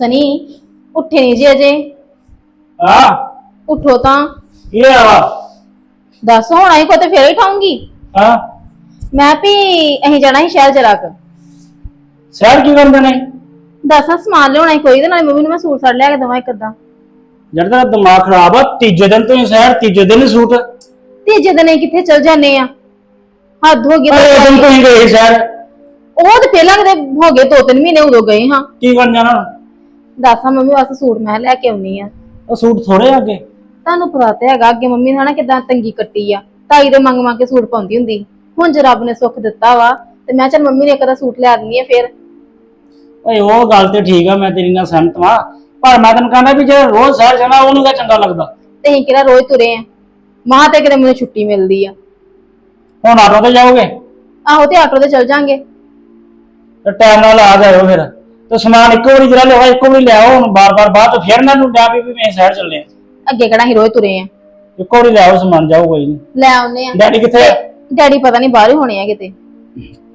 ਸਨੀ ਉੱਠੇ ਨਹੀਂ ਜੀ ਅਜੇ। ਆ ਉਠੋ ਤਾਂ। ਇਹ ਆ ਦੱਸ ਹੁਣ ਆਈ ਕੋ ਤੇ ਫੇਰ ਹੀ। ਠਾਉਂਗੀ ਆ ਮੈਂ ਵੀ ਅਸੀਂ ਜਾਣਾ ਸੀ ਸ਼ਹਿਰ ਜਰਾ ਕੁ। ਸ਼ਹਿਰ ਕੀ ਕਰਦੇ ਨੇ ਦੱਸ ਹਾਂ ਸਮਾਨ ਲਿਆਉਣਾ ਸੀ ਕੋਈ ਤੇ ਨਾਲ ਮੰਮੀ ਨੂੰ ਮੈਂ ਸੂਟ ਸਾੜ ਲਿਆ ਕੇ ਦਵਾਂ ਇੱਕ ਅੱਧਾ। ਜਦ ਤੇਰਾ ਦਿਮਾਗ ਖਰਾਬ ਆ ਤੀਜੇ ਦਿਨ ਤੋਂ ਹੀ ਸ਼ਹਿਰ ਤੀਜੇ ਦਿਨ ਹੀ ਸੂਟ। ਤੀਜੇ ਦਿਨ ਅਸੀਂ ਕਿੱਥੇ ਚਲ ਜਾਂਦੇ ਆ? ਹੱਦ ਹੋ ਗਈ ਅਰੇ ਦਿਨ ਤੋਂ ਹੀ ਗਏ ਸ਼ਹਿਰ। ਉਹ ਤੇ ਪਹਿਲਾਂ ਕਦੇ ਹੋ ਗਏ ਦੋ ਤਿੰਨ ਮਹੀਨੇ ਉਦੋਂ ਗਏ ਹਾਂ। ਕੀ ਕਰਨ ਜਾਣਾ? ਦੱਸ ਮੰਮੀ ਵਾਸਤੇ ਸੂਟ ਮੈਂ ਲੈ ਕੇ ਆਉਣੀ ਆ। ਉਹ ਸੂਟ ਥੋੜੇ ਆ ਅੱਗੇ? ਤੁਹਾਨੂੰ ਪਤਾ ਤੇ ਹੈਗਾ ਅੱਗੇ ਮੰਮੀ ਨੇ ਹਨਾ ਕਿਦਾਂ ਤੰਗੀ ਕੱਟੀ ਆ। ਤਾਈ ਦੇ ਮੰਗ ਮੰਗ ਕੇ ਸੂਟ ਪਾਉਂਦੀ ਹੁੰਦੀ। ਹੁਣ ਜੇ ਰੱਬ ਨੇ ਸੁੱਖ ਦਿੱਤਾ ਵਾ ਤੇ ਮੈਂ ਚੱਲ ਮੰਮੀ ਨੇ ਇੱਕ ਦਾ ਸੂਟ ਲਿਆ ਦਿੰਦੀ ਆ ਫੇਰ। ਓਏ ਉਹ ਗੱਲ ਤੇ ਠੀਕ ਆ ਮੈਂ ਤੇਰੀ ਨਾਲ ਸਹਿਮਤ ਵਾਂ। ਪਰ ਮੈਂ ਤੈਨੂੰ ਕਹਿੰਦਾ ਵੀ ਜੇ ਰੋਜ਼ ਸ਼ਹਿਰ ਜਾਣਾ ਉਹਨੂੰ ਕਿਆ ਚੰਗਾ ਲੱਗਦਾ? ਤੇ ਅਸੀਂ ਕਿਹੜਾ ਰੋਜ਼ ਤੁਰੇ ਆ? ਮਹਾਂ ਤੇ ਕਿਤੇ ਮੈਨੂੰ ਛੁੱਟੀ ਮਿਲਦੀ ਆ। ਹੁਣ ਆਟੋ ਤੇ ਜਾਓਗੇ? ਆਹੋ ਤੇ ਆਟੋ ਤੇ ਚਲ ਜਾਾਂਗੇ। ਤੇ ਟਾਈਮ ਨਾਲ ਆ ਜਾਇਓ ਫਿਰ। ਤੇ ਸਮਾਨ ਇੱਕੋ ਵਾਰੀ ਜਿਹੜਾ ਲਿਆ ਇੱਕੋ ਵਾਰੀ ਲਿਆਓ ਹੁਣ ਬਾਰ-ਬਾਰ ਬਾਅਦ ਚ ਫਿਰ ਮੈਨੂੰ ਡਿਆ ਵੀ ਵੀ ਮੈਂ ਸ਼ਹਿਰ ਚੱਲੇ ਆ। ਅੱਗੇ ਕਿਹੜਾ ਰੋਜ਼ ਤੁਰੇ ਆ? ਇੱਕੋ ਵਾਰੀ ਲਿਆਓ ਸਮਾਨ ਜਾਓ ਕੋਈ ਨਹੀਂ ਲੈ ਆਉਨੇ ਆ। ਡੈਡੀ ਕਿੱਥੇ ਆ? ਡੈਡੀ ਪਤਾ ਨਹੀਂ ਬਾਹਰ ਹੀ ਹੋਣੇ ਆ ਕਿਤੇ।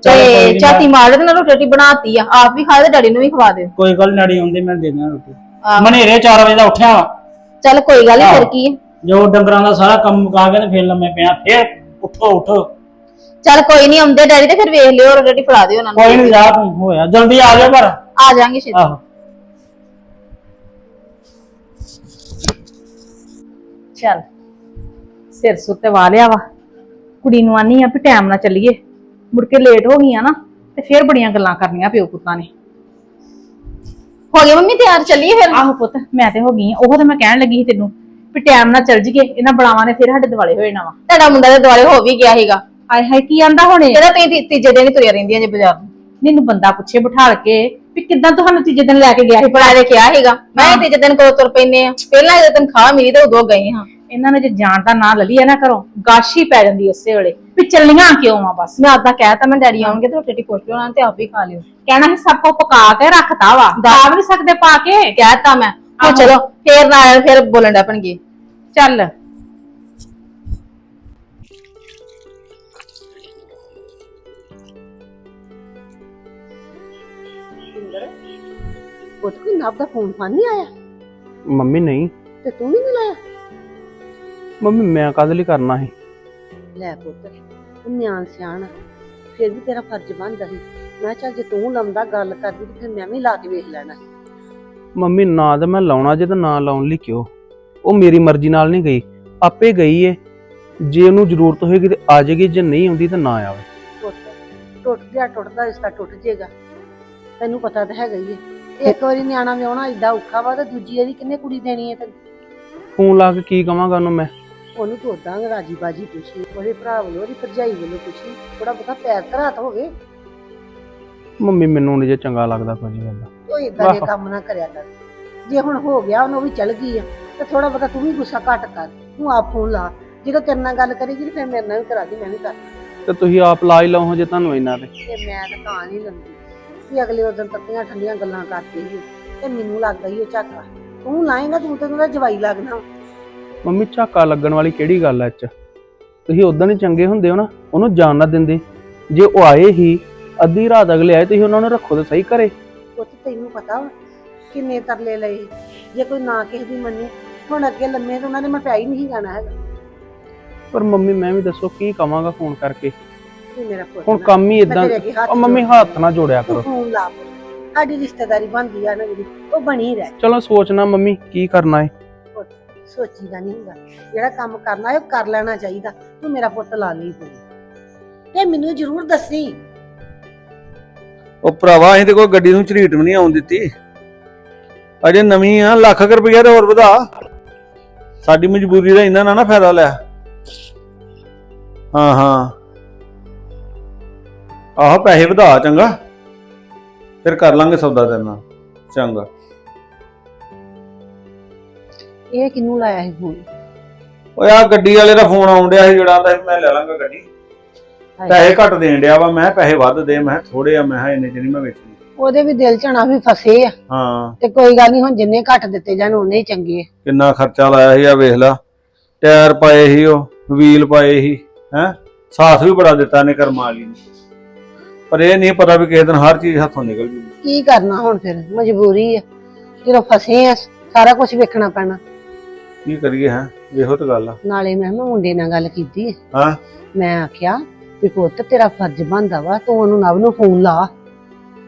ਚੱਲ ਕੋਈ ਤੇ ਨੀ, ਚਾਤੀ ਮਾਰ ਦੇ ਨਾਲ ਰੋਟੀ ਰੋਟੀ ਬਣਾਤੀ ਆ। ਆਪ ਵੀ ਖਾ ਦੇ ਡੈਡੀ ਨੂੰ ਵੀ ਖਵਾ ਦੇ ਕੋਈ ਗੱਲ ਨੜੀ ਆਉਂਦੇ ਮੈਂ ਦੇ ਦੇਣਾ ਰੋਟੀ। ਆਹ। ਮਨੇਰੇ 4 ਵਜੇ ਦਾ ਉੱਠਿਆ ਵਾ। ਚੱਲ ਕੋਈ ਗੱਲ ਫਿਰ ਕੀ ਆ। ਜੋ ਡੰਗਰਾਂ ਦਾ ਸਾਰਾ ਕੰਮ ਮੁਕਾ ਕੇ ਤੇ ਫਿਰ ਲੰਮੇ ਪਿਆ ਫਿਰ ਉੱਠੋ ਉੱਠੋ। ਚੱਲ ਕੋਈ ਨਹੀਂ ਆਉਂਦੇ ਡੈਡੀ ਤੇ ਫਿਰ ਵੇਖ ਲਿਓ ਰੋਟੀ ਫੜਾ ਦਿਓ ਉਹਨਾਂ ਨੂੰ। ਕੋਈ ਨਹੀਂ ਜਾ ਤੂੰ ਹੋਇਆ। ਜਲਦੀ ਆ ਜਾ ਪਰ ਆ ਜਾਾਂਗੇ ਛੇਤੀ। ਆਹੋ। ਚੱਲ। ਸਿਰ ਸੁਰ ਤੇ ਵਾ ਲਿਆ ਵਾ। ਕੁੜੀ ਨੂੰ ਆਨੀ ਆ ਵੀ ਟਾਈਮ ਨਾਲ ਚੱਲੀਏ। ਮੁੜ ਕੇ ਲੇਟ ਹੋ ਗਈਆਂ ਨਾ ਤੇ ਫੇਰ ਬੜੀਆਂ ਗੱਲਾਂ ਕਰਨੀਆਂ ਪਿਓ ਪੁੱਤਾਂ ਨੇ। ਹੋ ਗਏ ਮੰਮੀ ਤਿਆਰ ਚੱਲੀਏ ਫਿਰ? ਆਹੋ ਪੁੱਤ ਮੈਂ ਤੇ ਹੋ ਗਈ ਆਂ। ਉਹ ਤਾਂ ਮੈਂ ਕਹਿਣ ਲੱਗੀ ਸੀ ਤੈਨੂੰ ਵੀ ਟਾਈਮ ਨਾਲ ਚੱਲ ਜੀਏ। ਇਹਨਾਂ ਬੜਾਵਾਂ ਨੇ ਫੇਰ ਸਾਡੇ ਦਿਵਾਲੇ ਹੋਏ ਨਾ ਵਾ। ਤੁਹਾਡਾ ਮੁੰਡਾ ਦੇ ਦੁਆਲੇ ਹੋ ਵੀ ਗਿਆ ਸੀਗਾ। ਹਾਏ ਹਾਏ ਕੀ ਆਂਦਾ ਹੁਣੇ? ਜਿਹੜਾ ਤੁਸੀਂ ਤੀ- ਤੀਜੇ ਦਿਨ ਹੀ ਤੁਰਿਆ ਰਹਿੰਦੀਆਂ ਜੇ ਬਾਜ਼ਾਰ ਨੂੰ। ਮੈਨੂੰ ਬੰਦਾ ਪੁੱਛੇ ਬਿਠਾਲ ਕੇ। ਵੀ ਕਿੱਦਾਂ ਤੁਹਾਨੂੰ ਤੀਜੇ ਦਿਨ ਲੈ ਕੇ ਗਿਆ ਸੀ? ਬੜਾ ਦੇ ਕਿਹਾ ਸੀਗਾ ਮੈਂ ਤੀਜੇ ਦਿਨ ਕੋਲ ਤੁਰ ਪੈਨੇ ਆ? ਪਹਿਲਾਂ ਜਦੋਂ ਤਨਖਾਹ ਮਿਲੀ ਤੇ ਉਦੋਂ ਗਏ ਹਾਂ। ਇਹਨਾਂ ਨੇ ਜੇ ਜਾਣ ਦਾ ਨਾਂ ਲੈ ਲਿਆ ਨਾ ਘਰੋਂ ਗਾਸ਼ੀ ਪੈ ਜਾਂਦੀ ਉਸੇ ਵੇਲੇ। ਵੀ ਚੱਲੀਆਂ ਕਿਉਂ ਆ ਬਸ? ਮੈਂ ਆਦਾ ਕਹਿਤਾ ਮੈਂ ਡੈਡੀ ਆਉਣਗੇ ਤੇ ਰੋਟੀ ਪੁੱਛ ਲਿਓ ਉਹਨਾਂ ਨੇ ਤੇ ਆਪ ਹੀ ਖਾ ਲਿਓ। ਕਹਿਣਾ ਸੀ ਸਭ ਕੁਝ ਪਕਾ ਕੇ ਰੱਖਤਾ ਵਾ ਖਾ ਵੀ ਨਹੀਂ ਸਕਦੇ ਪਾ ਕੇ। ਕਹਿਤਾ ਮੈਂ। ਉਹ। ਚਲੋ। ਫੇਰ ਨਾਲ ਫਿਰ ਬੋਲਣ ਦਾ ਪਣਗੇ। ਚੱਲ। ਪੁੱਤ ਕੋਈ ਨਵ ਦਾ ਫੋਨ ਫਾਨ ਨਹੀਂ ਆਇਆ? ਮੰਮੀ ਨਹੀਂ। ਤੇ ਤੂੰ ਵੀ ਨਹੀਂ ਲਾਇਆ? ਮੰਮੀ ਮੈਂ ਕਾਹਦੇ ਲਈ ਕਰਨਾ ਸੀ? ਲੈ ਪੁੱਤ ਤੂੰ ਨਿਆਣ ਸਿਆਣ ਆ। ਫਿਰ ਵੀ ਤੇਰਾ ਫਰਜ਼ ਬਣਦਾ ਸੀ। ਮੈਂ ਕਿਹਾ ਚੱਲ ਜੇ ਤੂੰ ਲੰਮਦਾ ਗੱਲ ਕਰਦੀ ਤੇ ਫਿਰ ਮੈਂ ਵੀ ਲਾ ਕੇ ਵੇਖ ਲੈਣਾ ਮੰਮੀ ਨਾ ਤਾਂ ਮੈਂ ਲਾਉਣਾ ਜੇ ਤਾਂ ਨਾ ਲਾਉਣ ਲਈ ਕਿਉਂ? ਉਹ ਮੇਰੀ ਮਰਜ਼ੀ ਨਾਲ ਨਹੀਂ ਗਈ। ਆਪੇ ਗਈ ਏ। ਜੇ ਉਹਨੂੰ ਜ਼ਰੂਰਤ ਹੋਏਗੀ ਤੇ ਆ ਜਾਏਗੀ ਜੇ ਨਹੀਂ ਆਉਂਦੀ ਤਾਂ ਨਾ ਆਵੇ। ਪੁੱਤ ਟੁੱਟ ਗਿਆ ਟੁੱਟਦਾ ਰਿਸ਼ਤਾ ਟੁੱਟ ਜਾਏਗਾ। ਤੈਨੂੰ ਪਤਾ ਤਾਂ ਹੈਗਾ ਹੀ ਹੈ ਇੱਕ ਵਾਰੀ ਨਿਆਣਾ ਵਿਆਹਣਾ ਏਡਾ ਔਖਾ ਵਾ ਤੇ ਦੂਜੀ ਵਾਰੀ ਕਿੰਨੇ ਕੁੜੀ ਦੇਣੀ ਹੈ ਤੈਨੂੰ ਫੋਨ ਲਾ ਕੇ ਕੀ ਕਵਾਂਗਾ ਉਹਨੂੰ ਮੈਂ? ਉਹਨੂੰ ਤੋਦਾਂ ਰਾਜੀ ਬਾਜੀ ਪੁੱਛੀ ਉਹਦੇ ਭਰਾ ਵੱਲੋਂ ਉਹਦੀ ਭਰਜਾਈ ਵੱਲੋਂ ਪੁੱਛੀ ਥੋੜਾ ਬਹੁਤਾ ਪੈਰ ਧਰਾਤ ਹੋਵੇ। ਮੰਮੀ ਮੈਨੂੰ ਨਹੀਂ ਜੇ ਚੰਗਾ ਲੱਗਦਾ ਕੁਝ ਗੱਲ ਉਹ ਇਦਾਂ ਦੇ। ਕੰਮ ਨਾ ਕਰਿਆ ਕਰ। ਜੇ ਹੁਣ ਹੋ ਗਿਆ ਉਹਨੂੰ ਵੀ ਚਲ ਗਈ ਆ ਤੇ ਥੋੜਾ ਬਹੁਤਾ ਤੂੰ ਵੀ ਗੁੱਸਾ ਘੱਟ ਕਰ। ਤੂੰ ਆਪ ਫੋਨ ਲਾ। ਜਦੋਂ ਤੇਰੇ ਨਾਲ ਗੱਲ ਕਰੇਗੀ ਤੇ ਫਿਰ ਮੇਰੇ ਨਾਲ ਵੀ ਕਰਾ ਦੀ ਮੈਂ ਵੀ ਕਰ ਤੇ ਤੁਸੀਂ ਆਪ ਲਾ ਹੀ ਲਓ ਜੇ ਤੁਹਾਨੂੰ ਇੰਨਾ ਤੇ। ਤੇ ਮੈਂ ਤਾਂ ਤਾਂ ਨਹੀਂ ਲੰਦੀ। ਵੀ ਅਗਲੇ ਉਦੋਂ ਤੱਤੀਆਂ ਠੰਡੀਆਂ ਗੱਲਾਂ ਕਰਦੇ ਸੀ ਤੇ ਮੈਨੂੰ ਲੱਗਦਾ ਹੀ ਉਹ ਝਾਕਾ। ਤੂੰ ਲਾਏਗਾ ਤੂੰ ਤੇ ਉਹਦਾ ਜਵਾਈ ਲੱਗਣਾ। ਮੰਮੀ ਝਾਕਾ ਲੱਗਣ ਵਾਲੀ ਕਿਹੜੀ ਗੱਲ ਐ ਚ? ਤੁਸੀਂ ਉਦਾਂ ਹੀ ਚੰਗੇ ਹੁੰਦੇ ਹੋ ਨਾ ਉਹਨੂੰ ਜਾਣ ਨਾ ਦਿੰਦੇ। ਜੇ ਉਹ ਆਏ ਹੀ ਅੱਧੀ ਰਾਤ ਅਗਲੇ ਆਏ ਤੁਸੀਂ ਉਹਨਾਂ ਨੂੰ ਰੱਖੋ ਤੇ ਸਹੀ ਘਰੇ। ਪੁੱਤ ਤੈਨੂੰ ਪਤਾ ਵਾ ਕਿੰਨੇ ਤਰਲੇ ਲਏ ਜੇ ਕੋਈ ਨਾ ਕਿਸੇ ਦੀ ਮੰਨੇ ਹੁਣ ਅੱਗੇ ਲੰਮੇ ਤੇ ਉਹਨਾਂ ਨੇ ਮੈਂ ਪਿਆਈ ਨਹੀਂ ਜਾਣਾ ਹੈਗਾ। ਪਰ ਮੰਮੀ ਮੈਂ ਵੀ ਦੱਸੋ ਕੀ ਕਵਾਂਗਾ ਫੋਨ ਕਰਕੇ? ਤੂੰ ਮੇਰਾ ਪੁੱਤ ਹੁਣ ਕੰਮ ਹੀ ਇਦਾਂ ਉਹ ਮੰਮੀ ਹੱਥ ਨਾ ਜੋੜਿਆ ਕਰੋ। ਫੋਨ ਲਾ ਪੁੱਤ। ਸਾਡੀ ਰਿਸ਼ਤੇਦਾਰੀ ਬਣਦੀ ਆ ਨਾ ਜਿਹੜੀ ਉਹ ਬਣੀ ਰਹਿ। ਚਲੋ ਸੋਚਣਾ ਮੰਮੀ ਕੀ ਕਰਨਾ ਹੈ ਸੋਚੀਦਾ ਨਹੀਂ ਹੁੰਦਾ ਜਿਹੜਾ ਕੰਮ ਕਰਨਾ ਹੈ ਉਹ ਕਰ ਲੈਣਾ ਚਾਹੀਦਾ। ਤੂੰ ਮੇਰਾ ਪੁੱਤ ਲਾ ਲਈ ਤੂੰ। ਤੇ ਮੈਨੂੰ ਜ਼ਰੂਰ ਦੱਸੀ। ਉਹ ਭਰਾਵਾ ਅਸੀਂ ਤੇ ਕੋਈ ਗੱਡੀ ਨੂੰ ਝਰੀਟ ਵੀ ਨਹੀਂ ਆਉਣ ਦਿੱਤੀ। ਅਜੇ ਨਵੀਂ ਆ ਲੱਖ ਰੁਪਈਆ ਤੇ ਹੋਰ ਵਧਾ। ਸਾਡੀ ਮਜਬੂਰੀ ਦਾ ਇਹਨਾਂ ਨਾ ਨਾ ਫਾਇਦਾ ਲਿਆ ਹਾਂ ਹਾਂ। ਆਹ ਪੈਸੇ ਵਧਾ ਚੰਗਾ। ਫਿਰ ਕਰ ਲਾਂਗੇ ਸੌਦਾ ਤੇਰੇ ਨਾਲ। ਚੰਗਾ। ਇਹ ਕਿਨੂੰ ਲਾਇਆ ਸੀ ਫੋਨ? ਓਏ ਆ ਗੱਡੀ ਵਾਲੇ ਦਾ ਫੋਨ ਆਉਣ ਡਿਆ ਸੀ ਜਿਹੜਾ ਆਂਦਾ ਸੀ ਮੈਂ ਲੈ ਲਾਂਗਾ ਗੱਡੀ। ਪੈਸੇ ਘੱਟ ਦੇਣ ਡਿਆ ਵਾ ਮੈਂ ਪੈਸੇ ਵੱਧ ਦੇ ਮੈਂ ਥੋੜੇ ਆ ਮੈਂ ਕਿਹਾ ਇੰਨੇ ਨਹੀਂ ਮੈਂ ਵੇਚਣੀ। ਉਹਦੇ ਵੀ ਦਿਲ ਝਣਾ ਵੀ ਫਸੇ ਆ। ਹਾਂ। ਤੇ ਕੋਈ ਗੱਲ ਨਹੀਂ ਹੁਣ ਜਿੰਨੇ ਘੱਟ ਦਿੱਤੇ ਜਾਣ ਉਹਨੇ ਹੀ ਚੰਗੇ ਆ। ਕਿੰਨਾ ਖਰਚਾ ਲਾਇਆ ਸੀ ਆ ਵੇਖ ਲਾ। ਟਾਇਰ ਪਾਏ ਸੀ ਉਹ ਵੀਲ ਪਾਏ ਸੀ ਹੈ? ਸਾਥ ਵੀ ਬੜਾ ਦਿੱਤਾ ਨੇ ਕਰਮਾਂ ਵਾਲੀ ਨੇ। ਪਰ ਇਹ ਨਹੀਂ ਪਤਾ ਵੀ ਕਿਸੇ ਦਿਨ ਹਰ ਚੀਜ਼ ਹੱਥੋਂ ਨਿਕਲ ਜੂ ਕੀ ਕਰਨਾ ਹੁਣ ਫਿਰ? ਮਜਬੂਰੀ ਆ। ਜਦੋਂ ਫਸੇ ਆ ਸਾਰਾ ਕੁਝ ਵੇਖਣਾ ਪੈਣਾ। ਕੀ ਕਰੀਏ ਹੈ? ਇਹੋ ਤਾਂ ਗੱਲ ਆ। ਨਾਲੇ ਮੈਂ ਨਾ ਮੁੰਡੇ ਨਾਲ ਗੱਲ ਕੀਤੀ ਹੈ ਹਾਂ? ਮੈਂ ਆਖਿਆ ਵੀ ਪੁੱਤ ਤੇਰਾ ਫਰਜ਼ ਬਣਦਾ ਵਾ ਤੂੰ ਉਹਨੂੰ ਨਵ ਨੂੰ ਫੋਨ ਲਾ।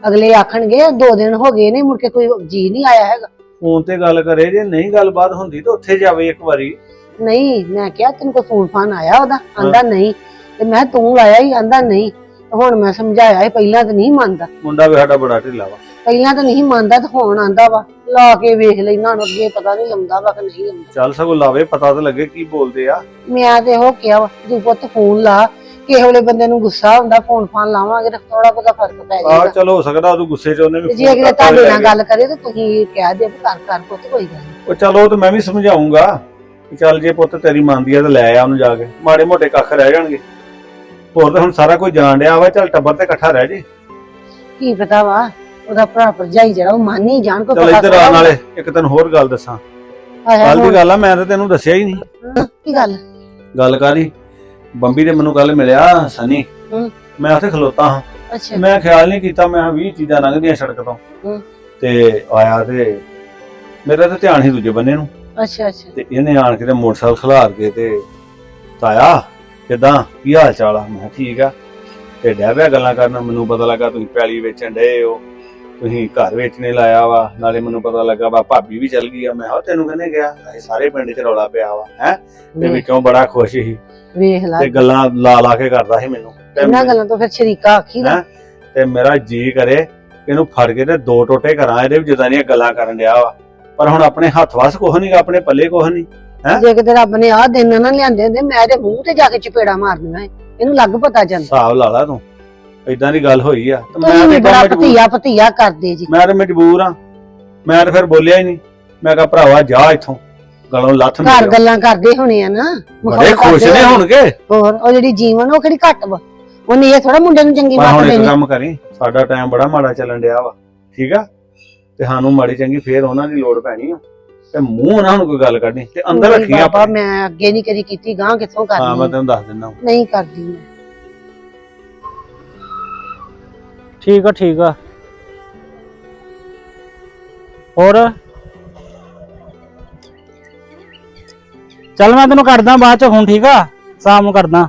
ਅਗਲੇ ਆਖਣਗੇ ਦੋ ਦਿਨ ਹੋ ਗਏ ਨੇ ਮੁੜ ਕੇ ਕੋਈ ਜੀ ਨਹੀਂ ਆਇਆ ਹੈਗਾ। ਫੋਨ ਤੇ ਗੱਲ ਕਰੇ ਜੇ ਨਹੀਂ ਗੱਲਬਾਤ ਹੁੰਦੀ ਤਾਂ ਉੱਥੇ ਜਾਵੇ ਇੱਕ ਵਾਰੀ। ਨਹੀਂ ਮੈਂ ਕਿਹਾ ਤੈਨੂੰ ਕੋਈ ਫੋਨ ਫਾਨ ਆਇਆ ਉਹਦਾ? ਆਂਦਾ ਨਹੀਂ। ਤੇ ਮੈਂ ਤੂੰ ਲਾਇਆ ਹੀ ਆਂਦਾ ਨਹੀਂ। ਹੁਣ ਮੈਂ ਸਮਝਾਇਆ ਇਹ ਪਹਿਲਾਂ ਤਾਂ ਨਹੀਂ ਮੰਨਦਾ। ਮੁੰਡਾ ਵੀ ਸਾਡਾ ਬੜਾ ਢਿੱਲਾ ਵਾ। ਪਹਿਲਾਂ ਤਾਂ ਨਹੀਂ ਮੰਨਦਾ ਤੇ ਹੁਣ ਆਂਦਾ ਵਾ। ਲਾ ਕੇ ਵੇਖ ਲੈਣਾ ਹੁਣ ਅੱਗੇ ਪਤਾ ਨਹੀਂ ਲੰਦਾ ਵਾ ਕਿ ਨਹੀਂ ਲੰਦਾ ਚੱਲ ਸਗੋਂ ਲਾਵੇ ਪਤਾ ਤਾਂ ਲੱਗੇ ਕੀ ਬੋਲਦੇ ਆ। ਮੈਂ ਤੇ ਉਹ ਕਿਹਾ ਵਾ ਤੂੰ ਪੁੱਤ ਫੋਨ ਲਾ ਕਿਸੇ ਵੇਲੇ ਬੰਦੇ ਨੂੰ ਗੁੱਸਾ ਹੁੰਦਾ ਫੋਨ ਫਾਨ ਲਾਵਾਂਗੇ ਤਾਂ ਥੋੜਾ ਬਹੁਤਾ ਫ਼ਰਕ ਪੈ ਆ ਜਾਏਗਾ। ਚਲੋ ਹੋ ਸਕਦਾ ਉਹ ਗੁੱਸੇ 'ਚ ਉਹਨੇ ਵੀ ਤੇ ਜੇ phone ਅਗਲੇ ਕਰਤਾ ਤੁਹਾਡੇ ਨਾਲ ਹੋਵੇ। ਗੱਲ ਕਰੇ ਤੇ ਤੁਸੀਂ ਕਹਿ ਦਿਓ ਵੀ ਕਰ ਕਰ ਪੁੱਤ ਕੋਈ ਗੱਲ ਨਹੀਂ। ਉਹ ਚਲੋ ਉਹ ਤਾਂ ਮੈਂ ਵੀ ਸਮਝਾਉਂਗਾ। ਕਿ ਚੱਲ ਜੇ ਪੁੱਤ ਤੇਰੀ ਮੰਨਦੀ ਆ ਤਾਂ ਲੈ ਆ ਉਹਨੂੰ ਜਾ ਕੇ। ਮਾੜੇ ਮੋਟੇ ਕੱਖ ਰਹਿ ਜਾਣਗੇ। ਹੋਰ ਤਾਂ ਹੁਣ ਸਾਰਾ ਕੁਝ ਜਾਣ ਡਿਆ ਵਾ ਚੱਲ ਟੱਬਰ ਤੇ ਇਕੱਠਾ ਰਹਿ ਜੇ। ਕੀ ਪਤਾ ਵਾ ਉਹਦਾ ਭਰਾ ਭਰਜਾਈ ਜਿਹੜਾ ਉਹ ਮੰਨ ਹੀ ਜਾਣ ਕੋ ਚੱਲ ਇੱਧਰ ਆ ਨਾਲੇ ਇੱਕ ਤੈਨੂੰ ਹੋਰ ਗੱਲ ਦੱਸਾਂ। ਕੱਲ ਦੀ ਗੱਲ ਆ ਮੈਂ ਤਾਂ ਤੈਨੂੰ ਦੱਸਿਆ ਹੀ ਨਹੀਂ। ਕੀ ਗੱਲ? ਗੱਲ ਕਾਦੀ ਬੰਬੀ ਦੇ ਮੈਨੂੰ ਕੱਲ ਮਿਲਿਆ ਸਨੀ। ਮੈਂ ਉੱਥੇ ਖਲੋਤਾ ਹਾਂ। ਅੱਛਾ। ਮੈਂ ਖਿਆਲ ਨਹੀਂ ਕੀਤਾ ਮੈਂ 20 ਚੀਜ਼ਾਂ ਲੰਘਦੀਆਂ ਸੜਕ ਤੋਂ। ਤੇ ਆਇਆ ਤੇ ਮੇਰਾ ਤਾਂ ਧਿਆਨ ਹੀ ਦੂਜੇ ਬੰਨੇ ਨੂੰ। ਅੱਛਾ ਅੱਛਾ। ਤੇ ਇਹਨੇ ਆਣ ਕੇ ਤੇ ਮੋਟਰਸਾਈਕਲ ਖਿਲਾਰ ਕੇ ਤੇ ਤਾਇਆ। ਕਿਦਾਂ? ਕੀ ਹਾਲ ਚਾਲ ਆ? ਮੈਂ ਠੀਕ ਆ। ਤੇ ਡਹਿ ਪਿਆ ਗੱਲਾਂ ਕਰਨ ਮੈਨੂੰ ਪਤਾ ਲੱਗਾ ਤੁਸੀਂ ਪੈਲੀ ਵੇਚਣ ਡਏ ਹੋ। ਤੁਸੀਂ ਘਰ ਵੇਚਣੇ ਲਾਇਆ ਵਾ ਨਾਲੇ ਮੈਨੂੰ ਪਤਾ ਲੱਗਾ ਵਾ ਭਾਬੀ ਵੀ ਚੱਲ ਗਈ ਆ। ਮੈਂ ਕਿਹਾ ਤੈਨੂੰ ਕਹਿੰਦੇ ਗਿਆ ਇਹ ਸਾਰੇ ਪਿੰਡ 'ਚ ਰੌਲਾ ਪਿਆ ਵਾ ਹੈ? ਤੇ ਵੇਖ- ਵਿੱਚੋਂ ਬੜਾ ਖੁਸ਼ ਸੀ। ਵੇਖ ਲਾ। ਤੇ ਗੱਲਾਂ ਲਾ ਲਾ ਕੇ ਕਰਦਾ ਸੀ ਮੈਨੂੰ। ਇਹਨਾਂ ਗੱਲਾਂ ਤੋਂ ਫਿਰ ਸ਼ਰੀਕਾ ਆਖੀ ਦਾ ਹੈਂ? ਤੇ ਮੇਰਾ ਜੀ ਕਰੇ ਇਹਨੂੰ ਫੜ ਕੇ ਤੇ ਦੋ ਟੋਟੇ ਕਰਾਂ ਇਹਦੇ ਵੀ ਜਿੱਦਾਂ ਦੀਆਂ ਗੱਲਾਂ ਕਰਨ ਡਿਆ ਵਾ। ਪਰ ਹੁਣ ਆਪਣੇ ਹੱਥ ਵਸ ਕੁਛ ਨਹੀਂ ਆਪਣੇ ਪੱਲੇ ਕੁਛ ਨਹੀਂ ਹੈਂ? ਜੇ ਕਿਤੇ ਰੱਬ ਨੇ ਆਹ ਦਿਨ ਨਾ ਲਿਆਂਦੇ ਹੁੰਦੇ ਮੈਂ ਇਹਦੇ ਮੂੰਹ ਤੇ ਜਾ ਕੇ ਚਪੇੜਾ ਮਾਰਨੀਆਂ ਏ। ਇਹਨੂੰ ਲੱਗ ਪਤਾ ਜਾਂਦਾ ਹਿਸਾਬ ਲਾ ਲਾ ਤੂੰ। ਇਦਾਂ ਦੀ ਗੱਲ ਹੋਈ ਆ। ਤੇ ਤੁਸੀਂ ਵੀ ਤੇ ਬੜਾ ਮਜਬੂਰ- ਭਤੀਆ ਭਤੀਆ ਕਰਦੇ ਜੀ। ਮੈਂ ਤੇ ਮਜਬੂਰ ਆ। ਮੈਂ ਤਾਂ ਫਿਰ ਬੋਲਿਆ ਹੀ ਨਹੀਂ। ਮੈਂ ਕਿਹਾ ਭਰਾਵਾ ਜਾ ਇੱਥੋਂ। ਗਲੋਂ ਲੱਥ ਘਰ ਮੇਰੇ ਗੱਲਾਂ ਕਰਦੇ ਹੋਣੇ ਆ ਨਾ। ਬੜੇ ਮਖੌਲ ਖੁਸ਼ ਕਰਦੇ ਨੇ ਹੋਣੇ। ਹੋਣਗੇ। ਹੋਰ ਉਹ ਜਿਹੜੀ ਜੀਵਨ ਉਹ ਕਿਹੜੀ ਘੱਟ ਵਾ? ਉਹਨੇ ਇਹ ਥੋੜਾ ਮੁੰਡੇ ਨੂੰ ਚੰਗੀ ਹੁਣ ਇੱਕ ਦੇਣੀ ਕੰਮ ਕਰੀ। ਸਾਡਾ ਟਾਈਮ ਬੜਾ ਮਾੜਾ ਚੱਲਣ ਡਿਆ ਵਾ। ਠੀਕ ਆ? ਤੇ ਸਾਨੂੰ ਮਾੜੀ ਚੰਗੀ ਫੇਰ ਉਹਨਾਂ ਦੀ ਲੋੜ ਪੈਣੀ ਆ। ਤੇ ਮੂੰਹ ਉਹਨਾਂ ਨੂੰ ਕੋਈ ਗੱਲ ਕਰਨੀ ਤੇ ਅੰਦਰ ਨਹੀਂ ਰੱਖੀ ਬਾਬਾ ਆਪਣੇ। ਮੈਂ ਅੱਗੇ ਨਹੀਂ ਕਦੀ ਕੀਤੀ ਗਾਂ ਕਿੱਥੋਂ ਹਾਂ ਮੈਂ ਕਰਨੀ ਤੈਨੂੰ ਦੱਸ ਦਿੰਦਾ ਨਹੀਂ ਕਰਦੀ ਮੈਂ। ਠੀਕ ਆ ਠੀਕ ਆ। ਹੋਰ? ਚੱਲ ਮੈਂ ਤੈਨੂੰ ਕਰਦਾ ਬਾਅਦ ਚ ਫੋਨ ਠੀਕ ਆ? ਸ਼ਾਮ ਨੂੰ ਕਰਦਾ।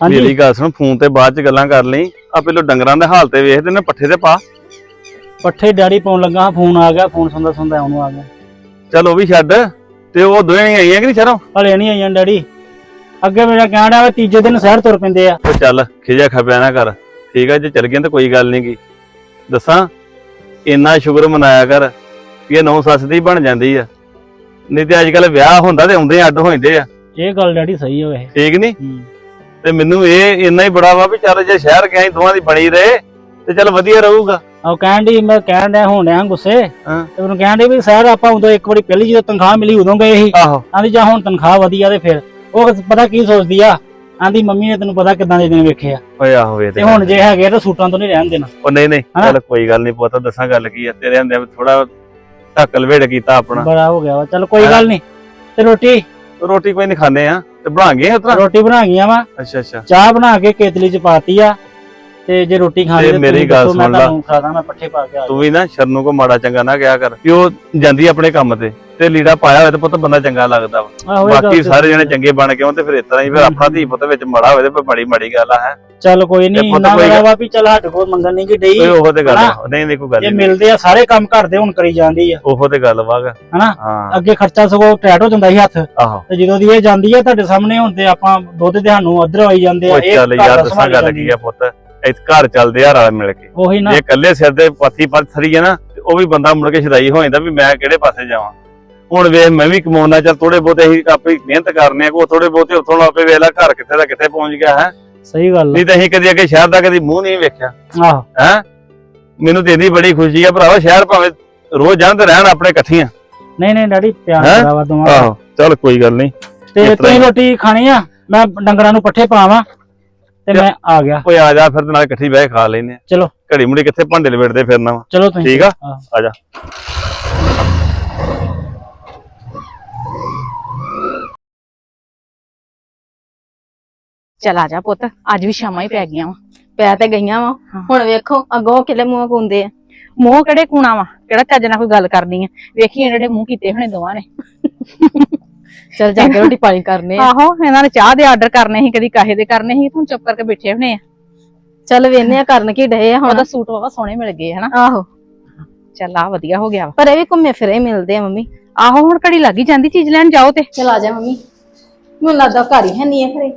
ਮੇਰੀ ਹਾਂਜੀ ਗੱਲ ਸੁਣ ਫੋਨ ਤੇ ਬਾਅਦ ਚ ਗੱਲਾਂ ਕਰ ਲਈ। ਆ ਪਹਿਲਾਂ ਡੰਗਰਾਂ ਦੇ ਹਾਲ ਤੇ ਵੇਖਦੇ ਨੇ ਪੱਠੇ ਤੇ ਪਾ। ਪੱਠੇ ਡੈਡੀ ਪਾਉਣ ਲੱਗਾ ਫੋਨ ਆ ਗਿਆ ਫੋਨ ਸੁਣਦਾ ਸੁਣਦਾ ਉਹਨੂੰ ਆ ਗਿਆ। ਚੱਲ ਉਹ ਵੀ ਛੱਡ ਤੇ ਉਹ ਦੋਵੇਂ ਨਹੀਂ ਆਈਆਂ ਕਿ ਨਹੀਂ ਸ਼ਰਮ ਹਲੇ ਨਹੀਂ ਆਈਆਂ ਡੈਡੀ। ਅੱਗੇ ਮੇਰਾ ਕਹਿਣ ਵਾ ਤੀਜੇ ਦਿਨ ਸ਼ਹਿਰ ਤੁਰ ਪੈਂਦੇ ਆ। ਉਹ ਚੱਲ ਖਿਜਾ ਖਪਿਆ ਨਾ ਕਰ। ਠੀਕ ਆ ਜੇ ਚਲ ਗਏ ਤਾਂ ਕੋਈ ਗੱਲ ਨਹੀਂ ਗੀ। ਦੱਸਾਂ ਇੰਨਾ ਸ਼ੁਕਰ ਮਨਾਇਆ ਕਰ ਵੀ ਇਹ ਨੌ ਸੱਸ ਦੀ ਬਣ ਜਾਂਦੀ ਆ। ਨਹੀਂ ਤੇ ਅੱਜ ਕੱਲ ਵਿਆਹ ਹੁੰਦਾ ਤੇ ਆਉਂਦੇ ਅੱਡ ਹੋ ਜਾਂਦੇ ਆ। ਇਹ ਗੱਲ ਡੈਡੀ ਸਹੀ ਹੋਵੇ ਠੀਕ ਨਹੀਂ? ਤੇ ਮੈਨੂੰ ਇਹ ਇੰਨਾ ਹੀ ਬੜਾ ਵਾ ਵੀ ਚੱਲ ਜੇ ਸ਼ਹਿਰ ਗਏ ਦੋਵਾਂ ਦੀ ਬਣੀ ਰਹੇ ਤੇ ਚੱਲ ਵਧੀਆ ਰਹੂਗਾ। ਉਹ ਕਹਿਣ ਦੀ ਮੈਂ ਕਹਿਣ ਡਿਆ ਹੋਣ ਡਿਆ ਗੁੱਸੇ। ਹਾਂ। ਤੇ ਉਹਨੂੰ ਕਹਿਣ ਡਈ ਵੀ ਸ਼ਹਿਰ ਆਪਾਂ ਉਦੋਂ ਇੱਕ ਵਾਰੀ ਪਹਿਲੀ ਜਦੋਂ ਤਨਖਾਹ ਮਿਲੀ ਉਦੋਂ ਗਏ ਸੀ। ਆਹੋ। ਆਂਦੀ ਜਾਂ ਹੁਣ ਤਨਖਾਹ ਵਧੀ ਆ ਤੇ ਫਿਰ। ਉਹ ਪਤਾ ਕੀ ਸੋਚਦੀ ਆ? ਆਂਦੀ ਮੰਮੀ ਨੇ ਤੈਨੂੰ ਪਤਾ ਕਿਦਾਂ ਦੇ ਦਿਨ ਵੇਖੇ ਆ। ਓਏ ਆਹੋ ਵੇ ਤੇ ਹੁਣ ਜੇ ਹੈਗੇ ਆ ਤਾਂ ਸੂਟਾਂ ਤੋਂ ਨਹੀਂ ਰਹਿਣ ਦੇਣਾ। ਉਹ ਨਹੀਂ ਨਹੀਂ? ਚੱਲ ਕੋਈ ਗੱਲ ਨਹੀਂ ਪੁੱਤ ਦੱਸਾਂ ਗੱਲ ਕੀ ਆ। ਤੇਰੇ ਹੁੰਦੇ ਥੋੜਾ ਢੱਕਲ ਵੇੜ ਕੀਤਾ ਆਪਣਾ। ਬੜਾ ਹੋ ਗਿਆ ਵਾ। ਚਲ ਕੋਈ। ਗੱਲ ਨਹੀਂ। ਤੇ ਰੋਟੀ? ਰੋਟੀ ਕੋਈ ਨਹੀਂ ਖਾਂਦੇ ਆ। ਤੇ ਬਣਾਗੇ ਉਤਰਾ ਰੋਟੀ ਬਣਾ ਗਈਆਂ ਵਾ। ਅੱਛਾ ਅੱਛਾ। ਚਾਹ ਬਣਾ ਕੇ ਕੇਤਲੀ ਚ ਪਾਤੀ ਆ। ਤੇ ਜੇ ਰੋਟੀ ਖਾਣੀ ਤੇ ਤੇ ਮੇਰੀ ਗੱਲ ਸੁਣ ਲਾ। ਤੁਹਾਨੂੰ ਖਾ ਦਾਂ ਮੈਂ ਪੱਠੇ ਪਾ ਕੇ ਆ ਤੂੰ ਵੀ ਨਾ ਸ਼ਰਨੂ ਕੋ ਮਾੜਾ ਚੰਗਾ ਨਾ ਕਿਹਾ ਕਰ ਵੀ ਉਹ ਜਾਂਦੀ ਆਪਣੇ ਕੰਮ ਤੇ ਤੇ ਲੀੜਾ ਪਾਇਆ ਹੋਇਆ ਤੇ ਪੁੱਤ ਬੰਦਾ ਚੰਗਾ ਲੱਗਦਾ ਬਾਕੀ ਸਾਰੇ ਜਣੇ। ਚੰਗੇ ਬਣ ਕੇ ਆਉਣ ਤੇ ਫਿਰ ਇਸ ਤਰ੍ਹਾਂ ਹੀ ਫਿਰ ਆਪਣਾ ਧੀ ਪੁੱਤ ਵਿੱਚ ਮਾੜਾ ਹੋਵੇ ਤੇ ਬੜੀ ਮਾੜੀ ਗੱਲ ਆ ਹੈ। ਚੱਲ ਕੋਈ ਨਹੀਂ ਇੰਨਾ ਮੇਰਾ ਵਾ ਵੀ ਚੱਲ ਸਾਡੇ ਕੋਲ ਮੰਗਣ ਨਹੀਂ ਕਿ ਡਈ ਓਏ ਉਹੋ ਤੇ ਗੱਲ? ਨਹੀਂ ਨਹੀਂ ਕੋਈ ਗੱਲ ਜੇ ਮਿਲਦੇ ਆ ਸਾਰੇ ਕੰਮ ਘਰ ਦੇ ਹੁਣ ਕਰੀ ਜਾਂਦੀ ਆ। ਉਹੋ ਤੇ ਗੱਲ ਵਾਗ ਹਨਾ? ਅੱਗੇ ਖਰਚਾ ਸਗੋਂ ਟੈਟ ਹੋ ਜਾਂਦਾ ਸੀ ਹੱਥ। ਤੇ ਜਦੋਂ ਦੀ ਇਹ ਜਾਂਦੀ ਆ ਤੁਹਾਡੇ ਸਾਹਮਣੇ ਹੁਣ ਤੇ ਆਪਾਂ ਦੁੱਧ ਤੇ ਸਾਨੂੰ ਅਧਰ ਆਈ ਜਾਂਦੇ ਆ ਇਹ ਚੱਲ ਯਾਰ ਦੱਸਾਂ ਗੱਲ ਕੀ ਆ ਪੁੱਤ। ਇਸ ਘਰ ਚੱਲਦੇ ਆ ਰਲ ਮਿਲ ਕੇ। ਉਹੀ ਨਾ। ਜੇ ਇਕੱਲੇ ਸਿਰ ਤੇ ਪਾਥੀ ਪੱਥਰੀ ਹੈ ਨਾ ਤੇ ਉਹ ਵੀ ਬੰਦਾ ਮੁੜ ਕੇ ਛਦਾਈ ਹੋ ਜਾਂਦਾ ਵੀ ਮੈਂ ਕਿਹੜੇ ਪਾਸੇ ਜਾਵਾਂ। ਹੁਣ ਵੇਖ ਮੈਂ ਵੀ ਕਮਾਉਣਾ ਚੱਲ ਥੋੜੇ ਬਹੁਤੇ ਹੀ ਆਪੇ ਮਿਹਨਤ ਕਰਨੇ ਆ ਕੋ ਥੋੜੇ ਬਹੁਤੇ ਉੱਥੋਂ ਆਪੇ ਵੇਖ ਲੈ ਘਰ ਕਿੱਥੇ ਦਾ ਕਿੱਥੇ ਪਹੁੰਚ ਗਿਆ ਹੈ। ਸਹੀ ਗੱਲ ਨਹੀਂ ਤਾਂ ਅਸੀਂ ਕਦੀ ਅੱਗੇ ਸ਼ਹਿਰ ਦਾ ਕਦੀ ਮੂੰਹ ਨਹੀਂ ਵੇਖਿਆ। ਆਹੋ। ਹੈ? ਮੈਨੂੰ ਤੇ ਇਹਦੀ ਬੜੀ ਖੁਸ਼ੀ ਆ ਭਰਾਵਾ ਸ਼ਹਿਰ ਭਾਵੇਂ ਰੋਜ਼ ਜਾਂਦੇ ਰਹਿਣ ਆਪਣੇ ਇਕੱਠੀਆਂ। ਨਹੀਂ ਨਹੀਂ ਡੈਡੀ ਪਿਆਰ ਹੈਂ? ਕਰਾਵਾ ਦੋਵਾਂ ਦਾ। ਆਹੋ ਚੱਲ ਕੋਈ ਗੱਲ ਨਹੀਂ। ਤੇ ਇਸ ਤਰ੍ਹਾਂ ਤੁਸੀਂ ਹੀ। ਰੋਟੀ ਖਾਣੀ ਆ? ਮੈਂ ਡੰਗਰਾਂ ਨੂੰ ਪੱਠੇ ਪਾਵਾਂ। ਤੇ ਮੈਂ ਆ ਗਿਆ। ਕੋਈ ਆ ਜਾ ਫਿਰ ਤੇ ਨਾਲ ਇਕੱਠੀ ਬਹਿ ਕੇ ਖਾ ਲੈਨੇ ਆ। ਚਲੋ। ਘੜੀ ਮੁੜੀ ਕਿੱਥੇ ਭਾਂਡੇ ਲਵੇੜਦੇ ਫਿਰਨਾ ਵਾ। ਚਲੋ ਤੁਸੀਂ। ਠੀਕ ਆ। ਆ ਜਾ। ਚਲ ਆ ਜਾ ਪੁੱਤ ਅੱਜ ਵੀ ਸ਼ਾਮਾਂ ਹੀ ਪੈ ਗਈਆਂ ਵਾ। ਪੈ ਤੇ ਗਈਆਂ ਵਾ। ਹੁਣ ਵੇਖੋ ਅੱਗੋਂ ਕਿਲੇ ਮੂੰਹ ਕੁੰਦੇ ਆ। ਮੂੰਹ ਕਿਹੜੇ ਕੂਣਾ ਵਾ? ਕਿਹੜਾ ਚੱਜ ਨਾਲ ਕੋਈ ਗੱਲ ਕਰਨੀ ਆ। ਵੇਖੀ ਇਹਨਾਂ ਦੇ ਮੂੰਹ ਕੀਤੇ ਹੋਣੇ ਦੋਵਾਂ ਨੇ। ਚਲ ਜਾ ਕੇ ਰੋਟੀ ਪਾਣੀ ਕਰਨੇ ਆ। ਆਹੋ ਇਹਨਾਂ ਨੇ ਚਾਹ ਦੇ ਆਰਡਰ ਕਰਨੇ ਸੀ ਕਦੀ ਕਾਹੇ ਦੇ ਕਰਨੇ ਸੀ ਤੂੰ ਚੁੱਪ ਕਰਕੇ ਬੈਠੇ ਹੋਣੇ ਆ। ਚੱਲ ਵੇਨੇ ਆ ਕਰਨ ਕੀ ਡਏ ਆ ਹੁਣ ਉਹਦਾ ਸੂਟ ਵਾਵਾ ਸੋਹਣੇ ਮਿਲ ਗਏ ਹਨਾ। ਆਹੋ। ਚੱਲ ਆ ਵਧੀਆ ਹੋ ਗਿਆ ਵਾ। ਪਰ ਇਹ ਵੀ ਘੁੰਮੇ ਫਿਰੇ ਮਿਲਦੇ ਆ ਮੰਮੀ। ਆਹੋ ਹੁਣ ਘੜੀ ਲੱਗ ਹੀ ਜਾਂਦੀ ਚੀਜ਼ ਲੈਣ ਜਾਓ ਤੇ। ਚਲ ਆ ਜਾ ਮੰਮੀ। ਮੈਨੂੰ ਲੱਗਦਾ ਘਰ ਹੀ ਹੈ ਨਹੀਂ ਹੈ ਖਰੇ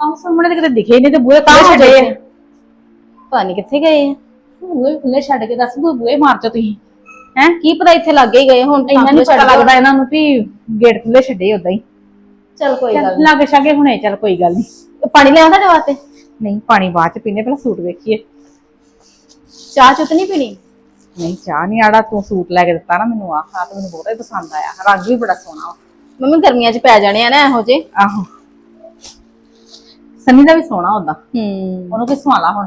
ਆਹ ਸਾਹਮਣੇ ਤੇ ਕਿਤੇ ਦਿਖੇ ਨਹੀਂ ਤੇ ਬੂਹੇ ਤਾਂ ਖੁੱਲੇ ਹੋ ਛੱਡੇ ਜਾਏ ਪਤਾ ਨਹੀਂ ਕਿੱਥੇ ਗਏ ਆ। ਬੂਹੇ ਖੁੱਲੇ ਛੱਡ ਕੇ ਦੱਸ ਬੂਹੇ ਮਾਰ ਚੋ ਤੁਸੀਂ। ਹੈ? ਕੀ ਪਤਾ ਇੱਥੇ ਲੱਗੇ ਹੀ ਗਏ ਹੁਣ ਇੰਨਾ ਨਹੀਂ ਪਤਾ ਲੱਗਦਾ ਇਹਨਾਂ ਨੂੰ ਵੀ ਗੇਟ ਖੁੱਲੇ ਛੱਡੇ ਉਦਾਂ ਹੀ। ਚਲ ਕੋਈ ਗੱਲ ਚੱਲ ਲਾਗੇ ਛਾਗੇ ਹੁਣੇ ਚੱਲ ਕੋਈ ਗੱਲ ਨਹੀਂ। ਪਾਣੀ ਲਿਆਉਂਦਾ ਤੁਹਾਡੇ ਵਾਸਤੇ? ਨਹੀਂ ਪਾਣੀ ਬਾਅਦ ਚ ਪੀਨੇ ਪਹਿਲਾਂ ਸੂਟ ਵੇਖੀਏ। ਚਾਹ ਚੁੱਤ ਨਹੀਂ ਪੀਣੀ? ਨਹੀਂ ਚਾਹ ਨਹੀਂ ਆੜਾ ਤੂੰ ਸੂਟ ਲੈ ਕੇ ਦਿੱਤਾ ਨਾ ਮੈਨੂੰ। ਆਹ ਆ ਤਾਂ ਮੈਨੂੰ ਬਹੁਤ ਹੀ ਪਸੰਦ ਆਇਆ। ਰੰਗ ਵੀ ਬੜਾ ਸੋਹਣਾ ਵਾ। ਮੰਮੀ ਗਰਮੀਆਂ 'ਚ ਪੈ ਜਾਣੇ ਆ ਨਾ ਇਹੋ ਜੇ ਆਹੋ। ਸੰਨੀ ਦਾ ਵੀ ਸੋਹਣਾ ਹੁੰਦਾ ਹੂੰ। ਉਹਨੂੰ ਕਿ ਸਵਾਲਾ ਹੁਣ।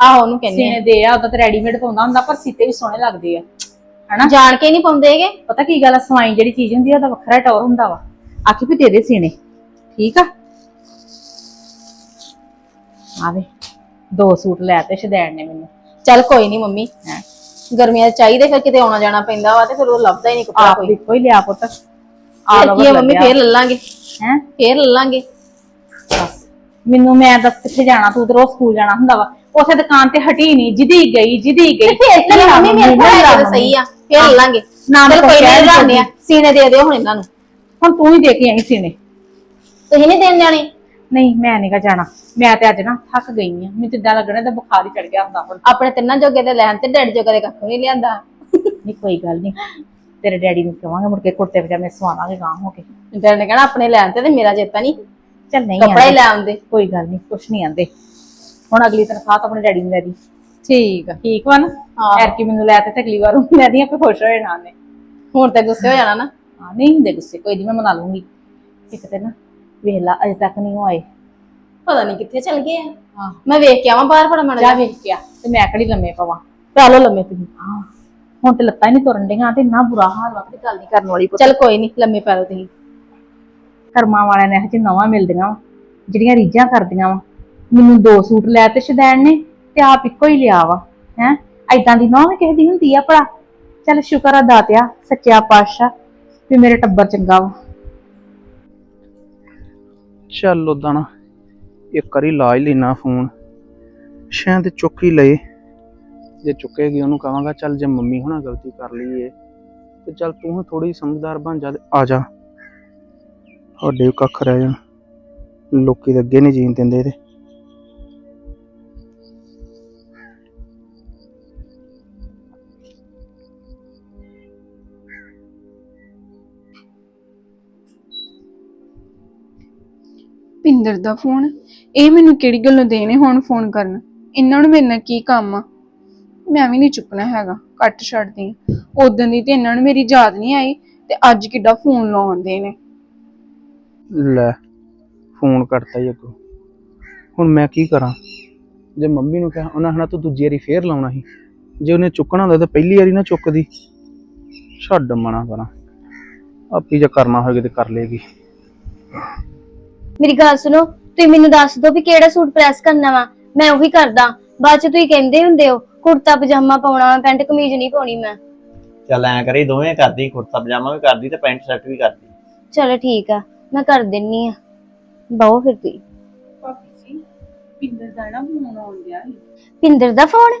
ਆਹੋ ਉਹਨੂੰ ਕਹਿੰਦੇ ਸੀਨੇ ਦੇ ਆ ਉਹਦਾ ਤੇ ਰੈਡੀਮੇਡ ਪਾਉਂਦਾ ਹੁੰਦਾ ਪਰ ਸੀਤੇ ਵੀ ਸੋਹਣੇ ਲੱਗਦੇ ਆ। ਆ ਜਾਣ ਕੇ ਨਹੀਂ ਪਾਉਂਦੇਗੇ ਪਤਾ ਕੀ ਗੱਲ ਆ ਸਵਾਈ ਜਿਹੜੀ ਚੀਜ਼ ਹੁੰਦੀ ਆ ਉਹਦਾ ਵੱਖਰਾ ਟੌਰ ਹੁੰਦਾ ਵਾ। ਆਖੀ ਵੀ ਦੇ ਦੇ ਸੀਨੇ ਠੀਕ ਆ? ਆਵੇ ਦੋ ਸੂਟ ਲੈ ਤੇ ਸ਼ਦੈਣ ਨੇ ਮੈਨੂੰ। ਚੱਲ ਕੋਈ ਨਹੀਂ ਮੰਮੀ। ਹੈਂ। ਗਰਮੀਆਂ 'ਚ ਚਾਹੀਦੇ ਫਿਰ ਕਿਤੇ ਆਉਣਾ ਜਾਣਾ ਪੈਂਦਾ ਵਾ ਤੇ ਫਿਰ ਉਹ ਲੱਭਦਾ ਹੀ ਨਹੀਂ ਕੱਪੜਾ ਆਪ ਕੋਈ। ਲਿਆ ਪੁੱਤ। ਫਿਰ ਕੀ ਆ ਮੰਮੀ ਫੇਰ ਲੱਲਾਂਗੇ। ਹੈ? ਫੇਰ ਲੱਲਾਂਗੇ। ਮੈਨੂੰ ਮੈਂ ਦੱਸ ਕਿੱਥੇ ਜਾਣਾ ਤੂੰ ਤੇ ਰੋਜ਼ ਸਕੂਲ ਜਾਣਾ ਹੁੰਦਾ ਵਾ। ਉਸੇ ਦੁਕਾਨ ਤੇ ਹਟੀ ਨਹੀਂ ਜਿੱਦੀ ਗਈ ਜਿੱਦੀ ਗਈ। ਫੇਰ ਲੈ ਮੰਮੀ ਮੇਰੇ ਕੋਲ ਸਹੀ ਆ। ਫੇਰ ਲੱਲਾਂਗੇ ਨਾ ਚਲ ਕੋਈ ਨਹੀਂ ਆ ਸੀਨੇ ਦੇ ਦਿਓ ਹੁਣ ਇਹਨਾਂ ਨੂੰ। ਹੁਣ ਤੂੰ ਹੀ ਦੇ ਕੇ ਆਈ ਸੀਨੇ। ਤੁਸੀਂ ਨਹੀਂ ਦੇਣ ਜਾਣੇ? ਨਹੀਂ ਮੈਂ ਨਹੀਂਗਾ ਜਾਣਾ। ਮੈਂ ਤੇ ਅੱਜ ਨਾ ਥੱਕ ਗਈ ਆ। ਮੈਨੂੰ ਤੇ ਇਦਾਂ ਲੱਗਣਾ ਤਾਂ ਬੁਖਾਰ ਹੀ ਚੜ ਗਿਆ ਹੁੰਦਾ ਹੁਣ। ਆਪਣੇ ਤਿੰਨਾਂ ਜੋਗੇ ਤੇ ਲੈਣ ਤੇ ਡੈਡੀ ਜੋਗੇ ਦੇ ਕੱਖ ਨਹੀਂ ਲਿਆਂਦਾ। ਨਹੀਂ ਕੋਈ ਗੱਲ ਨਹੀਂ ਤੇਰੇ ਡੈਡੀ ਨੂੰ ਕਹਾਂਗੇ ਮੁੜ ਕੇ ਕੁੜਤੇ ਪਜਾਮੇ ਸਵਾਵਾਂਗੇ ਗਾਂ ਹੋ ਕੇ। ਡੈਡੀ ਨੇ ਕਹਿਣਾ ਆਪਣੇ ਲੈਣ ਤੇ ਤੇ ਮੇਰਾ ਚੇਤਾ ਨਹੀਂ ਚੱਲ ਨਹੀਂ ਕੱਪੜਾ। ਲੈ ਆਉਂਦੇ। ਕੋਈ ਗੱਲ ਨਹੀਂ ਕੁਛ ਨਹੀਂ ਆਂਦੇ। ਹੁਣ ਅਗਲੀ ਤਨਖਾਹ ਤਾਂ ਆਪਣੇ ਡੈਡੀ ਨੂੰ ਲੈ ਦੀ। ਠੀਕ ਆ। ਠੀਕ ਵਾ ਨਾ? ਹਾਂ। ਐਰ ਕੀ ਮੈਨੂੰ ਲੈ ਤੇ ਅਗਲੀ ਵਾਰ ਉਹਨੂੰ ਲੈ ਦੀ ਆਪੇ ਖੁਸ਼ ਹੋਏ ਨਾਲ ਨੇ ਹੁਣ ਤੇ ਗੁੱਸੇ ਹੋ ਜਾਣਾ ਨਾ। ਹਾਂ ਨਹੀਂ ਹੁੰਦੇ ਗੁੱਸੇ ਕੋਈ ਨਹੀਂ ਮੈਂ ਮਨਾ ਲੂੰਗੀ। ਇੱਕ ਤੇ ਨਾ ਵੇਖ ਲਾ ਅਜੇ ਤੱਕ ਨਹੀਂ ਉਹ ਆਏ। ਪਤਾ ਨਹੀਂ ਕਿੱਥੇ ਚਲ ਗਏ ਆ। ਮੈਂ ਵੇਖ ਕੇ ਆਵਾਂ ਬਾਹਰ ਫੜਾ ਮੜ ਜਾ ਵੇਖ ਕੇ ਆ ਤੇ ਮੈਂ ਕਿਹੜੀ ਲੰਮੇ ਪਵਾਂ। ਚਲੋ ਲੰਮੇ ਤੁਸੀਂ। ਹਾਂ। ਹੁਣ ਤੇ ਲੱਤਾਂ ਹੀ ਨਹੀਂ ਤੁਰਨ ਡੀਆਂ ਤੇ ਇੰਨਾ ਬੁਰਾ ਹਾਲ ਵਾ ਕਿ ਗੱਲ ਨਹੀਂ ਕਰਨ ਵਾਲੀ ਪੁੱਤ। ਚਲ ਕੋਈ ਨਹੀਂ ਲੰਮੇ ਪੈ ਲਓ ਤੁਸੀਂ। ਕਰਮਾਂ ਵਾਲਿਆਂ ਨੇ ਚ ਨਵਾਂ ਮਿਲਦੀਆਂ ਵਾ ਜਿਹੜੀਆਂ ਰੀਝਾਂ ਕਰਦੀਆਂ ਵਾ। ਮੈਨੂੰ ਦੋ ਸੂਟ ਲੈ ਤੇ ਸ਼ਦੈਣ ਨੇ ਤੇ ਆਪ ਇੱਕੋ ਹੀ ਲਿਆ ਵਾ, ਹੈ? ਐਦਾਂ ਦੀ ਨੌਂ ਵੀ ਕਿਸੇ ਦੀ ਹੁੰਦੀ ਆ ਭਲਾ ਚੱਲ ਸ਼ੁਕਰ ਆ ਦਾਤਿਆ ਸੱਚਿਆ ਪਾਤਸ਼ਾਹ, ਵੀ ਮੇਰੇ ਟੱਬਰ ਚੰਗਾ ਵਾ। ਚੱਲ ਉਦਾਂ ਨਾ, ਇੱਕ ਵਾਰੀ ਲਾ ਹੀ ਲੈਣਾ ਫੋਨ ਸ਼ਾਇਦ ਚੁੱਕ ਹੀ ਲਏ। ਜੇ ਚੁੱਕੇਗੀ ਉਹਨੂੰ ਕਹਾਂਗਾ ਚੱਲ ਜੇ ਮੰਮੀ ਹੁਣਾ ਗਲਤੀ ਕਰ ਲਈ ਏ, ਤੇ ਚੱਲ ਤੂੰ ਥੋੜੀ ਸਮਝਦਾਰ ਬਣ ਜਾ ਤੇ ਆ ਜਾ। ਤੁਹਾਡੇ ਕੱਖ ਰਹਿ ਜਾਣ। ਲੋਕੀ ਤਾਂ ਅੱਗੇ ਨਹੀਂ ਜੀਣ ਦਿੰਦੇ ਇਹਦੇ। ਪਿੰਦਰ ਦਾ ਫੋਨ। ਇਹ ਮੈਨੂੰ ਕਿਹੜੀ ਗੱਲੋਂ ਦੇਣੇ ਹੁਣ ਫੋਨ ਕਰਨ? ਇਹਨਾਂ ਨੂੰ ਮੇਰੇ ਨਾਲ ਕੀ ਕੰਮ ਆ? ਮੈਂ ਵੀ ਨਹੀਂ ਚੁੱਕਣਾ ਹੈਗਾ, ਕੱਟ ਛੱਡਦੀ ਉਦੋਂ ਦੀ ਤੇ ਇਹਨਾਂ ਨੂੰ ਮੇਰੀ ਯਾਦ ਨਹੀਂ ਆਈ ਤੇ ਅੱਜ ਕਿੱਡਾ ਫੋਨ ਲਾਉਂਦੇ ਨੇ। ਲੈ, ਫੋਨ ਕਰਤਾ ਹੀ ਅੱਗੋਂ। ਹੁਣ ਮੈਂ ਕੀ ਕਰਾਂ? ਜੇ ਮੰਮੀ ਨੂੰ ਕਿਹਾ, ਉਹਨਾਂ ਹਣਾ ਤੂੰ ਦੂਜੀ ਵਾਰੀ ਫੇਰ ਲਾਉਣਾ ਸੀ। ਜੇ ਉਹਨੇ ਚੁੱਕਣਾ ਹੁੰਦਾ ਤਾਂ ਪਹਿਲੀ ਵਾਰੀ ਨਾ ਚੁੱਕਦੀ। ਛੱਡ ਮਣਾ ਕਰਾਂ। ਆਪੀ ਜੇ ਕਰਨਾ ਹੋਵੇ ਤੇ ਕਰ ਲੇਗੀ ਮੇਰੀ ਗੱਲ ਸੁਣੋ ਤੁਸੀਂ ਮੈਨੂੰ ਦੱਸ ਦਿਓ ਵੀ ਕਿਹੜਾ ਸੂਟ ਪ੍ਰੈਸ ਕਰਨਾ ਵਾ। ਮੈਂ ਉਹੀ ਕਰਦਾ। ਬਾਅਦ ਚ ਤੁਸੀਂ ਕਹਿੰਦੇ ਹੁੰਦੇ ਹੋ ਕੁੜਤਾ ਪਜਾਮਾ ਪਾਉਣਾ ਵਾ ਪੈਂਟ ਕਮੀਜ਼ ਨਹੀਂ ਪਾਉਣੀ ਮੈਂ। ਚੱਲ ਐ ਕਰੀ ਦੋਵੇਂ ਕਰਦੀ ਕੁੜਤਾ ਪਜਾਮਾ ਵੀ ਕਰਦੀ ਤੇ ਪੈਂਟ ਸ਼ਰਟ ਵੀ ਕਰਦੀ। ਚਲੋ ਠੀਕ ਆ ਮੈਂ ਕਰ ਦਿੰਨੀ ਆ। ਬਹੁ ਫਿਰ ਤੁਸੀਂ। ਭਾਬੀ ਜੀ ਪਿੰਦਰ ਦਾ ਨਾ ਫੋਨ ਆਉਣ ਡਿਆ ਸੀ। ਪਿੰਦਰ ਦਾ ਫੋਨ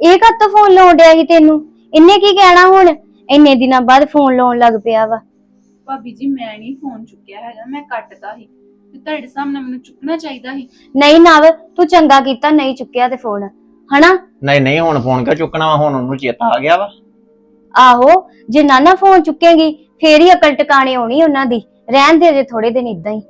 ਇਹ ਕਦ ਤੋਂ ਫੋਨ ਲਾਉਣ ਡਿਆ ਸੀ ਤੈਨੂੰ? ਇਹਨੇ ਕੀ ਕਹਿਣਾ ਹੁਣ? ਇੰਨੇ ਦਿਨਾਂ ਬਾਅਦ ਫੋਨ ਲਾਉਣ ਲੱਗ ਪਿਆ ਵਾ। ਭਾਬੀ ਜੀ ਮੈਂ ਨਹੀਂ ਫੋਨ ਚੁੱਕਿਆ ਹੈਗਾ ਮੈਂ ਕੱਟਦਾ ਸੀ। ਤੇ ਤੁਹਾਡੇ ਸਾਹਮਣੇ ਮੈਨੂੰ ਚੁੱਕਣਾ ਚਾਹੀਦਾ ਸੀ। ਨਹੀਂ ਨਵ ਤੂੰ ਚੰਗਾ ਕੀਤਾ ਨਹੀਂ ਚੁੱਕਿਆ ਤੇ ਫੋਨ। ਹਨਾ? ਨਹੀਂ ਨਹੀਂ ਹੁਣ ਫੋਨ ਕਿਉਂ ਚੁੱਕਣਾ ਵਾ? ਹੁਣ ਉਹਨੂੰ ਚੇਤਾ ਆ ਗਿਆ ਵਾ। ਆਹੋ ਜੇ ਨਾ ਨਾ ਫੋਨ ਚੁੱਕੇਗੀ ਫੇਰ ਹੀ ਅਕਲ ਟਿਕਾਣੇ ਆਉਣੀ ਉਹਨਾਂ ਦੀ। ਰਹਿਣ ਦੇ ਜੇ ਥੋੜੇ ਦਿਨ ਇਦਾਂ ਹੀ।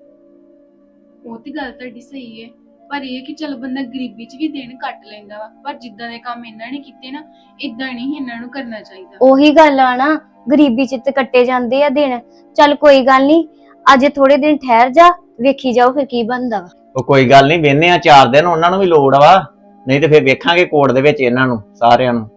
ਉਹ ਤੇ ਗੱਲ ਤੁਹਾਡੀ ਸਹੀ ਹੈ ਪਰ ਇਹ ਕਿ ਚਲ ਬੰਦਾ ਗਰੀਬੀ 'ਚ ਵੀ ਦਿਨ ਕੱਟ ਲੈਂਦਾ ਵਾ। ਪਰ ਜਿੱਦਾਂ ਦੇ ਕੰਮ ਇਹਨਾਂ ਨੇ ਕੀਤੇ ਨਾ ਇਦਾਂ ਨਹੀਂ ਇਹਨਾਂ ਨੂੰ ਕਰਨਾ ਚਾਹੀਦਾ। ਉਹੀ ਗੱਲ ਆ ਨਾ ਗਰੀਬੀ ਚ ਤੇ ਕੱਟੇ ਜਾਂਦੇ ਆ ਦਿਨ। ਚੱਲ ਕੋਈ ਗੱਲ ਨਹੀਂ ਅੱਜ ਥੋੜੇ ਦਿਨ ਠਹਿਰ ਜਾ ਵੇਖੀ ਜਾਓ ਫਿਰ ਕੀ ਬਣਦਾ ਵਾ। ਉਹ ਕੋਈ ਗੱਲ ਨਹੀਂ ਵੇਨੇ ਆ, ਚਾਰ ਦਿਨ ਉਹਨਾਂ ਨੂੰ ਵੀ ਲੋੜ ਵਾ। ਨਹੀਂ ਤੇ ਫਿਰ ਵੇਖਾਂਗੇ ਕੋਰਟ ਦੇ ਵਿੱਚ ਇਹਨਾਂ ਨੂੰ, ਸਾਰਿਆਂ ਨੂੰ।